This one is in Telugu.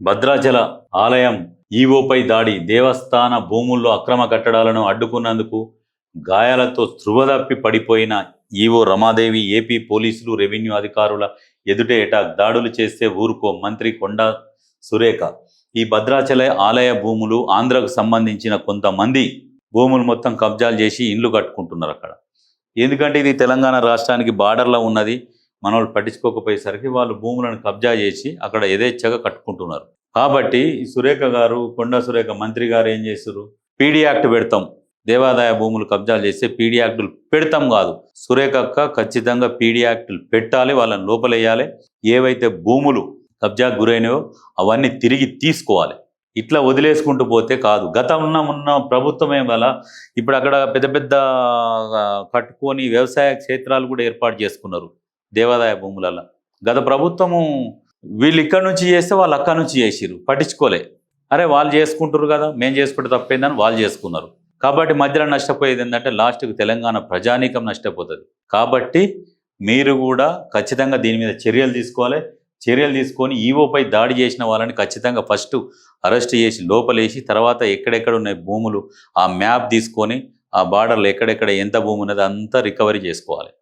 భద్రాచల ఆలయం ఈవోపై దాడి దేవస్థాన భూముల్లో అక్రమ కట్టడాలను అడ్డుకున్నందుకు గాయాలతో ధృవదప్పి పడిపోయిన ఈవో రమాదేవి ఏపీ పోలీసులు రెవెన్యూ అధికారుల ఎదుటే ఎటాక్ దాడులు చేస్తే ఊరుకో మంత్రి కొండా సురేఖ. ఈ భద్రాచల ఆలయ భూములు ఆంధ్రకు సంబంధించిన కొంతమంది భూములు మొత్తం కబ్జాలు చేసి ఇండ్లు కట్టుకుంటున్నారు అక్కడ. ఎందుకంటే ఇది తెలంగాణ రాష్ట్రానికి బార్డర్లో ఉన్నది. మన వాళ్ళు పట్టించుకోకపోయేసరికి వాళ్ళు భూములను కబ్జా చేసి అక్కడ యథేచ్ఛగా కట్టుకుంటున్నారు. కాబట్టి ఈ సురేఖ గారు కొండా సురేఖ మంత్రి గారు ఏం చేశారు పీడీ యాక్ట్ పెడతాం. దేవాదాయ భూములు కబ్జాలు చేస్తే పీడీ యాక్టులు పెడతాం కాదు. సురేఖక్క ఖచ్చితంగా పీడీ యాక్టులు పెట్టాలి వాళ్ళని లోపలేయాలి. ఏవైతే భూములు కబ్జాకు గురైనవో అవన్నీ తిరిగి తీసుకోవాలి. ఇట్లా వదిలేసుకుంటూ పోతే కాదు. గతంలో ఉన్న ప్రభుత్వమే వల్ల ఇప్పుడు అక్కడ పెద్ద పెద్ద కట్టుకొని వ్యవసాయ క్షేత్రాలు కూడా ఏర్పాటు చేసుకున్నారు. దేవాదాయ భూములలో గత ప్రభుత్వము వీళ్ళు ఇక్కడ నుంచి చేస్తే వాళ్ళు అక్కడ నుంచి చేసిరు పట్టించుకోలే. అరే వాళ్ళు చేసుకుంటారు కదా మేము చేసుకుంటే తప్పైందని వాళ్ళు చేసుకున్నారు. కాబట్టి మధ్యలో నష్టపోయేది ఏంటంటే లాస్ట్కి తెలంగాణ ప్రజానీకం నష్టపోతుంది. కాబట్టి మీరు కూడా ఖచ్చితంగా దీని మీద చర్యలు తీసుకోవాలి. చర్యలు తీసుకొని ఈవోపై దాడి చేసిన వాళ్ళని ఖచ్చితంగా ఫస్ట్ అరెస్ట్ చేసి లోపలేసి తర్వాత ఎక్కడెక్కడ ఉన్నాయి భూములు ఆ మ్యాప్ తీసుకొని ఆ బార్డర్లో ఎక్కడెక్కడ ఎంత భూమి ఉన్నది అంతా రికవరీ చేసుకోవాలి.